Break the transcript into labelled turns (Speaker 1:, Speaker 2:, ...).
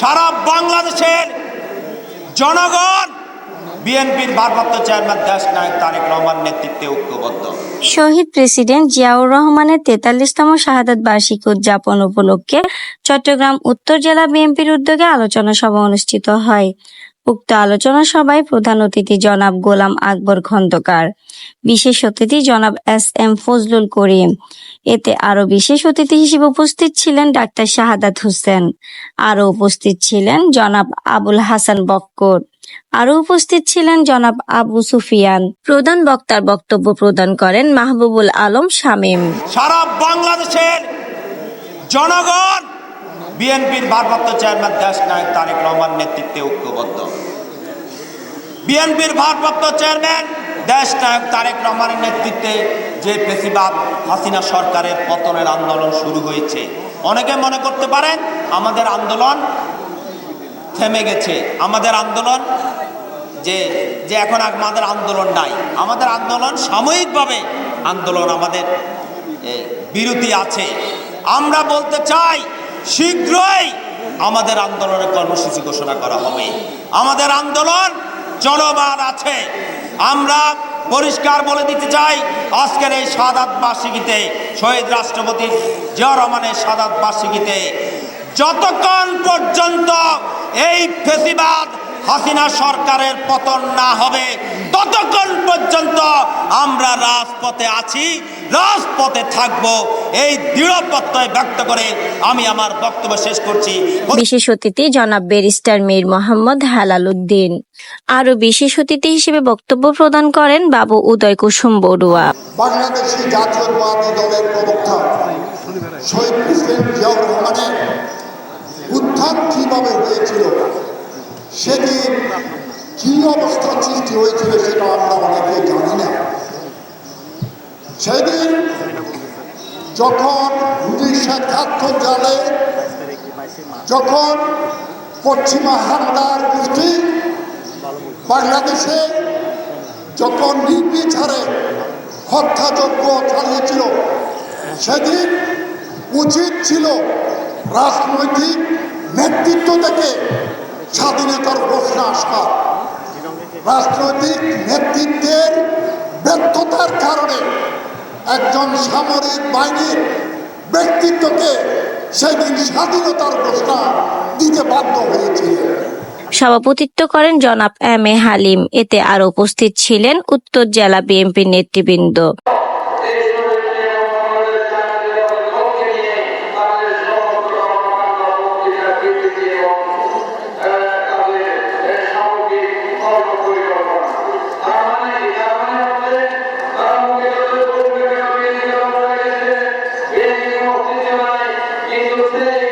Speaker 1: সারা বাংলাদেশের জনগণ, বিএনপির ভারপ্রাপ্ত চেয়ারম্যান দেশ নায়ক তারেক রহমান নেতৃত্বে ঐক্যবদ্ধ।
Speaker 2: শহীদ প্রেসিডেন্ট জিয়াউর রহমানের তেতাল্লিশতম শাহাদাত বার্ষিকী উদযাপন উপলক্ষে চট্টগ্রাম উত্তর জেলা বিএনপির উদ্যোগে আলোচনা সভা অনুষ্ঠিত হয়। উক্ত আলোচনা সভায় প্রধান অতিথি জনাব গোলাম আকবর খন্দকার, বিশেষ অতিথি জনাব এস এম ফজলুল করিম। এতে আরও বিশেষ অতিথি হিসেবে উপস্থিত ছিলেন ডাক্তার শাহাদাত হোসেন। আরও উপস্থিত ছিলেন জনাব আবুল হাসান বক্কর। আরও উপস্থিত ছিলেন জনাব আবু সুফিয়ান। প্রধান বক্তার বক্তব্য প্রদান করেন মাহবুবুল আলম শামীম।
Speaker 1: সারা বাংলাদেশের জনগণ বিএনপির ভারপ্রাপ্ত চেয়ারম্যান দেশ নায়ক তারেক রহমান নেতৃত্বে ঐক্যবদ্ধ। বিএনপির ভারপ্রাপ্ত চেয়ারম্যান দেশ নায়ক তারেক রহমানের নেতৃত্বে যে বেশিরভাগ হাসিনা সরকারের পতনের আন্দোলন শুরু হয়েছে। অনেকে মনে করতে পারেন আমাদের আন্দোলন থেমে গেছে। আমাদের আন্দোলন যে যে এখন আমাদের আন্দোলন নাই। আমাদের আন্দোলন সাময়িকভাবে আন্দোলন আমাদের বিরতি আছে। আমরা বলতে চাই শীঘ্রই আমাদের আন্দোলনের কর্মসূচি ঘোষণা করা হবে। আমাদের আন্দোলন চলমান আছে। আমরা পরিষ্কার বলে দিতে চাই, আজকের এই সাদাত বার্ষিকীতে শহীদ রাষ্ট্রপতি জিয়া রহমানের সাদাত বার্ষিকীতে যতক্ষণ পর্যন্ত এই ফেসিবাদ হাসিনা সরকারের পতন না হবে, ততক্ষণ পর্যন্ত আমরা রাজপথে আছি, রাজপথে থাকব। এই দৃঢ় প্রত্যয় ব্যক্ত করে আমি আমার বক্তব্য শেষ করছি।
Speaker 2: বিশেষ অতিথি জনাব ব্যারিস্টার মীর মোহাম্মদ হেলাল উদ্দিন। আরও বিশেষ অতিথি হিসেবে বক্তব্য প্রদান করেন বাবু উদয় কুসুম বড়ুয়া।
Speaker 3: বাংলাদেশি জাতীয়তাবাদী দলের প্রবক্তা শহীদ প্রেসিডেন্ট জিয়াউর রহমানের উত্থান কীভাবে হয়েছিল সেদিন কি অবস্থা সৃষ্টি হয়েছিল সেটা আমরা অনেকে জানি না। সেদিন যখন উনিশশো একাত্তর সালে যখন পশ্চিমা হান্দার গোষ্ঠী বাংলাদেশে যখন নির্বিচারে হত্যাযজ্ঞ চালিয়েছিল, সেদিন উচিত ছিল রাজনৈতিক নেতৃত্ব থেকে স্বাধীনতার ঘোষণা আসা রাজনৈতিক নেতৃত্বের একজন সামরিক বাহিনীর ব্যক্তিত্বকে সেদিন স্বাধীনতার ঘোষণা দিতে বাধ্য হয়েছিল
Speaker 2: সভাপতিত্ব করেন জনাব এম এ হালিম। এতে আরও উপস্থিত ছিলেন উত্তর জেলা বিএনপির নেতৃবৃন্দ। today.